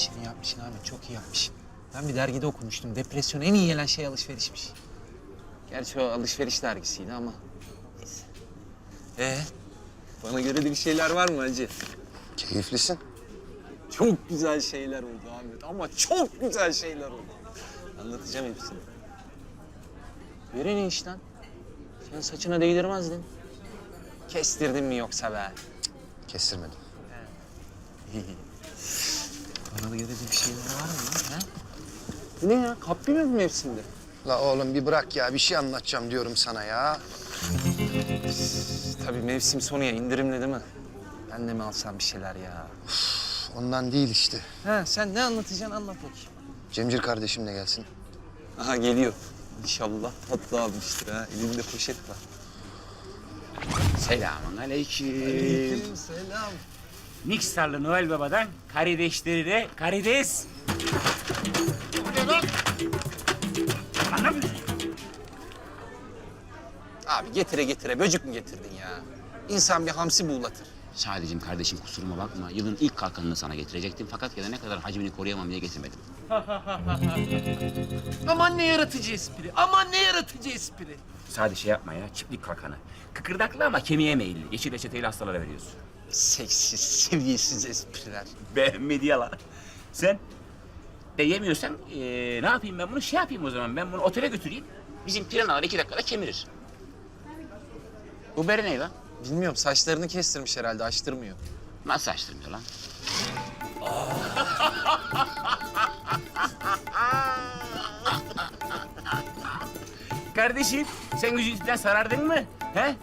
yapmışsın, iyi yapmışsın Ahmet. Çok iyi yapmışsın. Ben bir dergide okumuştum. Depresyon en iyi gelen şey alışverişmiş. Gerçi o alışveriş dergisiydi ama neyse. Ee, bana göre de bir şeyler var mı hacı? Keyiflisin. Çok güzel şeyler oldu Ahmet ama çok güzel şeyler oldu. Anlatacağım hepsini. Yürü ne iş lan? Sen saçına değdirmezdin. Kestirdin mi yoksa be? Kestirmedim. İyi. Bana da de bir şeyler var mı? Ha? Bu ne ya? Kapri mi bu mevsimde? La oğlum bir bırak ya bir şey anlatacağım diyorum sana ya. Tabii mevsim sonu ya indirimli değil mi? Ben de mi alsam bir şeyler ya? Ondan değil işte. Ha sen ne anlatacaksın anlat bakayım. Cemcir kardeşim de gelsin. Aha geliyor. İnşallah tatlı almıştır ha. Elinde poşet var. Selamun aleyküm. selam. Niksarlı Noel Baba'dan karideşleri de karides. Anlamıyorum. Abi getire getire böcük mü getirdin ya? İnsan bir hamsi buğulatır. Sadece kardeşim kusuruma bakma. Yılın ilk kalkanını sana getirecektim. Fakat gelene kadar hacmini koruyamam diye getirmedim. Aman ne yaratıcı espri. Aman ne yaratıcı espri. Sadece şey yapma ya. Çiftlik kalkanı. Kıkırdaklı ama kemiğe meyilli. Yeşil reçeteyle hastalara veriyorsun. Seksiz, seviyesiz espriler. Beğenmedi yalan. Sen de yemiyorsan eee, ne yapayım ben bunu? Şey yapayım o zaman. Ben bunu otele götüreyim. Bizim piranalar iki dakikada kemirir. Bu beri ne lan? Bilmiyorum saçlarını kestirmiş herhalde açtırmıyor. Nasıl açtırmıyor lan? Kardeşim, sen gücünden sarardın mı? He?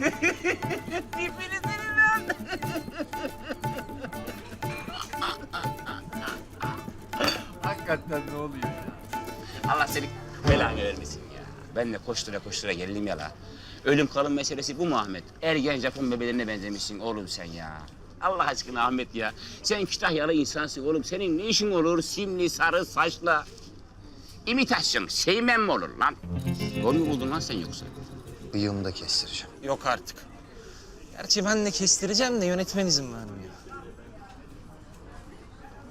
Tipini Hakikaten ne oluyor ya? Allah seni belanı vermesin ya. Ben de koştura koştura geldim ya la. Ölüm kalım meselesi bu mu Ahmet? Ergen Japon bebelerine benzemişsin oğlum sen ya. Allah aşkına Ahmet ya. Sen Kütahyalı insansın oğlum. Senin ne işin olur simli sarı saçla? İmitasyon, sevmem mi olur lan? Yol mu buldun lan sen yoksa? Bıyığımı da kestireceğim. Yok artık. Gerçi ben de kestireceğim de yönetmen izin vermiyor.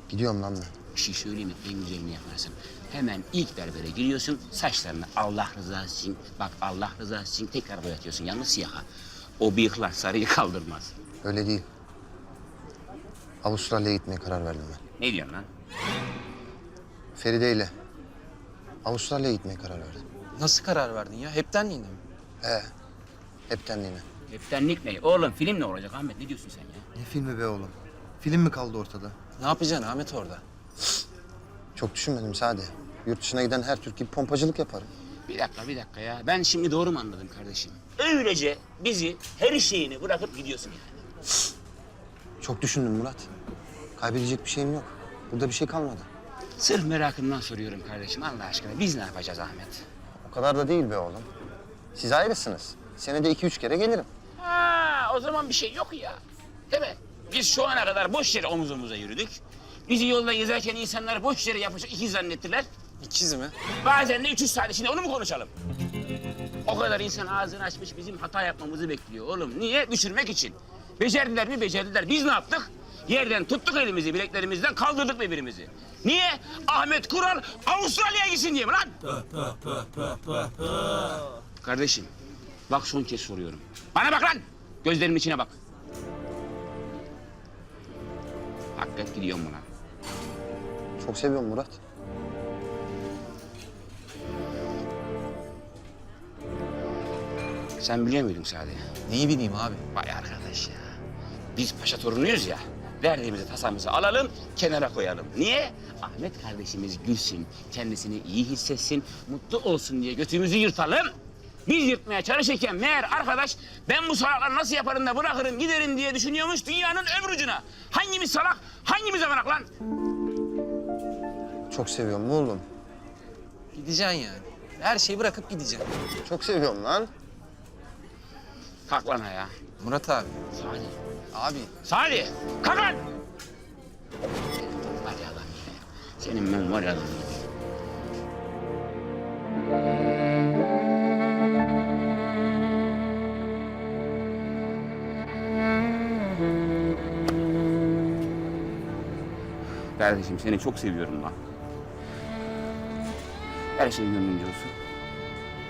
Gidiyorum lan ben. Bir şey söyleyeyim mi? En güzelini yaparsın. Hemen ilk berbere giriyorsun, saçlarını Allah rızası için, bak Allah rızası için tekrar boyatıyorsun. Yalnız siyaha. O bıyıklar sarıyı kaldırmaz. Öyle değil. Avustralya'ya gitmeye karar verdim ben. Ne diyorsun lan? Feride ile. Avustralya'ya gitmeye karar verdim. Nasıl karar verdin ya? Hepten yine mi? He. Hepten yine. Heptenlik ne? Oğlum film ne olacak Ahmet? Ne diyorsun sen ya? Ne filmi be oğlum? Film mi kaldı ortada? Ne yapacaksın Ahmet orada? Çok düşünmedim Sade. Yurt dışına giden her Türk gibi pompacılık yaparım. Bir dakika, bir dakika ya. Ben şimdi doğru mu anladım kardeşim? Öylece bizi her şeyini bırakıp gidiyorsun yani. Çok düşündüm Murat. Kaybedecek bir şeyim yok. Burada bir şey kalmadı. Sırf merakımdan soruyorum kardeşim Allah aşkına. Biz ne yapacağız Ahmet? O kadar da değil be oğlum. Siz ayrısınız. Senede iki üç kere gelirim. Ha, o zaman bir şey yok ya. Değil mi? Biz şu ana kadar boş yere omuz omuza yürüdük. Bizi yolda gezerken insanlar boş yere yapışık iki zannettiler. İkiz mi? Bazen de 300 saat içinde onu mu konuşalım? O kadar insan ağzını açmış bizim hata yapmamızı bekliyor oğlum. Niye? Düşürmek için. Becerdiler mi? Becerdiler. Biz ne yaptık? Yerden tuttuk elimizi bileklerimizden kaldırdık birbirimizi. Niye? Ahmet Kural Avustralya'ya gitsin diye mi lan? Kardeşim bak son kez soruyorum. Bana bak lan! Gözlerimin içine bak. Hakikaten gidiyorum buna. Çok seviyorum Murat. Sen biliyor muydun Sadi? Neyi bileyim abi? Vay arkadaş ya. Biz paşa torunuyuz ya. Derdimizi tasamızı alalım, kenara koyalım. Niye? Ahmet kardeşimiz gülsün, kendisini iyi hissetsin, mutlu olsun diye götümüzü yırtalım. Biz yırtmaya çalışırken meğer arkadaş ben bu salakları nasıl yaparım da bırakırım giderim diye düşünüyormuş dünyanın öbür ucuna. Hangimiz salak, hangimiz avanak lan? Çok seviyorum oğlum. Gideceksin yani. Her şeyi bırakıp gideceksin. Çok seviyorum lan. Kalk lan ayağa. Murat abi. Sadi. Abi Sadi, kalk lan! Var ya ya. Senin ben var ya ya. Kardeşim seni çok seviyorum lan. Her şey gönlünce olsun.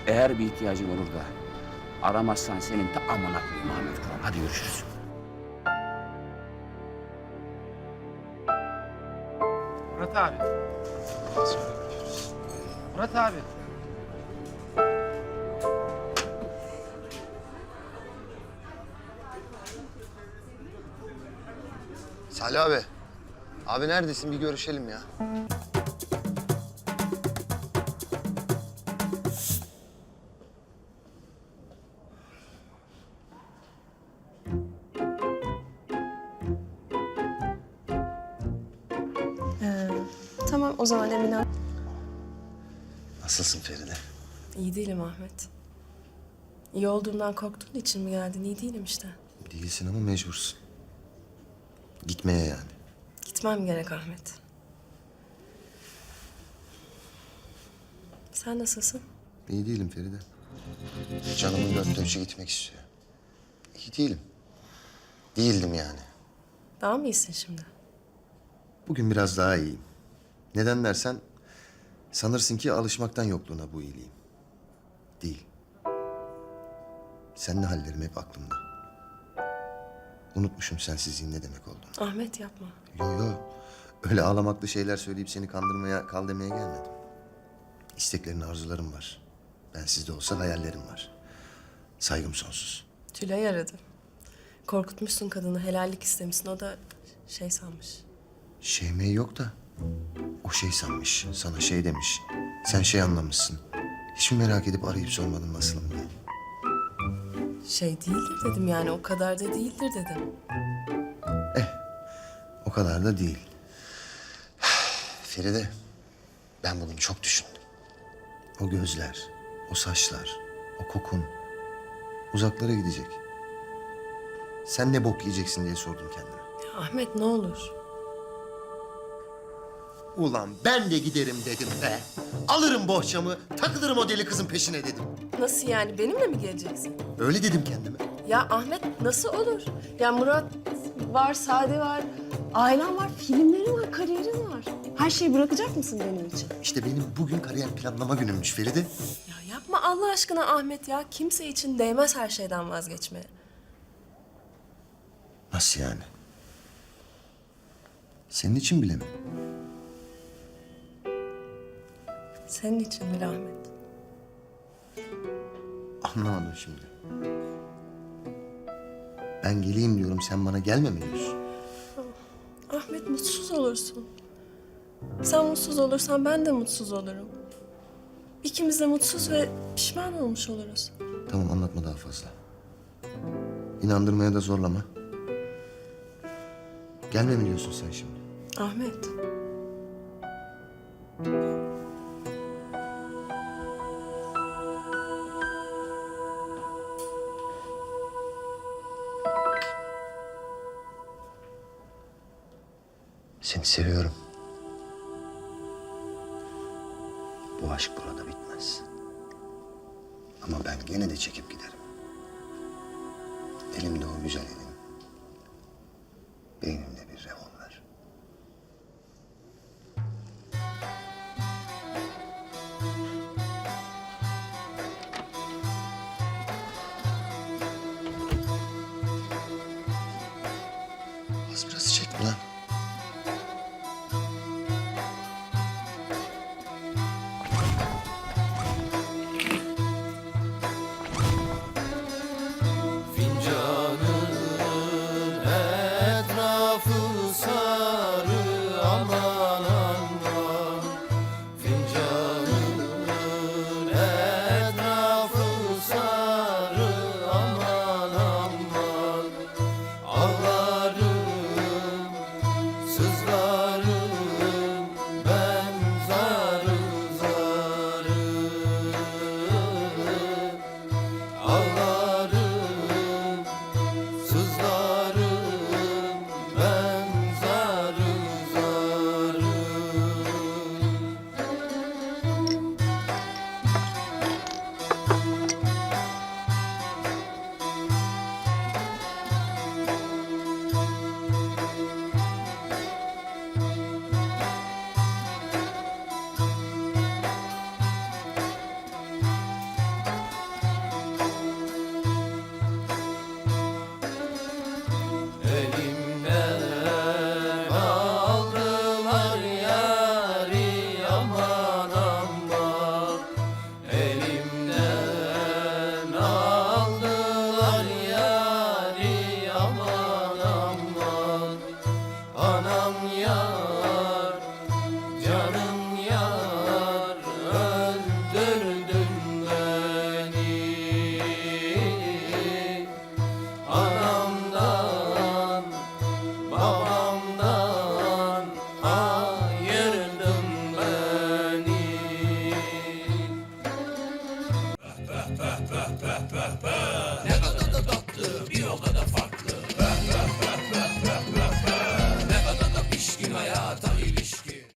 Eğer bir ihtiyacın olur da aramazsan senin ta amına koyayım Ahmet Kral. Hadi görüşürüz. Murat abi. Murat abi. Salih abi. Abi neredesin? Bir görüşelim ya. O zaman Emine. Nasılsın Feride? İyi değilim Ahmet. İyi olduğumdan korktuğun için mi geldin? İyi değilim işte. Değilsin ama mecbursun. Gitmeye yani. Gitmem gerek Ahmet. Sen nasılsın? İyi değilim Feride. Canımın üçü gitmek istiyor. İyi değilim. Değildim yani. Daha mı iyisin şimdi? Bugün biraz daha iyiyim. Neden dersen sanırsın ki alışmaktan yokluğuna bu iyiliğim. Değil. Seninle hallerim hep aklımda. Unutmuşum sensizliğin ne demek olduğunu. Ahmet yapma. Yo yo. Öyle ağlamaklı şeyler söyleyip seni kandırmaya, kal demeye gelmedim. İsteklerin, arzularım var. Ben sizde olsa hayallerim var. Saygım sonsuz. Tülay aradı. Korkutmuşsun kadını, helallik istemişsin. O da şey sanmış. Şeymeyi yok da o şey sanmış, sana şey demiş. Sen şey anlamışsın. Hiç mi merak edip arayıp sormadın nasılım diye? Şey değildir dedim yani o kadar da değildir dedim. O kadar da değil. Feride, ben bugün çok düşündüm. O gözler, o saçlar, o kokun uzaklara gidecek. Sen ne bok yiyeceksin diye sordum kendime. Ya Ahmet ne olur. Ulan ben de giderim dedim be. Alırım bohçamı, takılırım o deli kızın peşine dedim. Nasıl yani benimle mi geleceksin? Öyle dedim kendime. Ya Ahmet nasıl olur? Ya Murat var, Sade var, ailen var, filmlerin var, kariyerin var. Her şeyi bırakacak mısın benim için? İşte benim bugün kariyer planlama günümmüş Feride. Ya yapma Allah aşkına Ahmet ya. Kimse için değmez her şeyden vazgeçmeye. Nasıl yani? Senin için bile mi? Senin için bile Ahmet. Anlamadım şimdi. Ben geleyim diyorum, sen bana gelme mi diyorsun? Ahmet mutsuz olursun. Sen mutsuz olursan ben de mutsuz olurum. İkimiz de mutsuz ve pişman olmuş oluruz. Tamam anlatma daha fazla. İnandırmaya da zorlama. Gelme mi diyorsun sen şimdi? Ahmet. Seni seviyorum. Bu aşk burada bitmez. Ama ben gene de çekip giderim. Elimde o güzel elim. Beynimde bir revolver. Az biraz çek lan.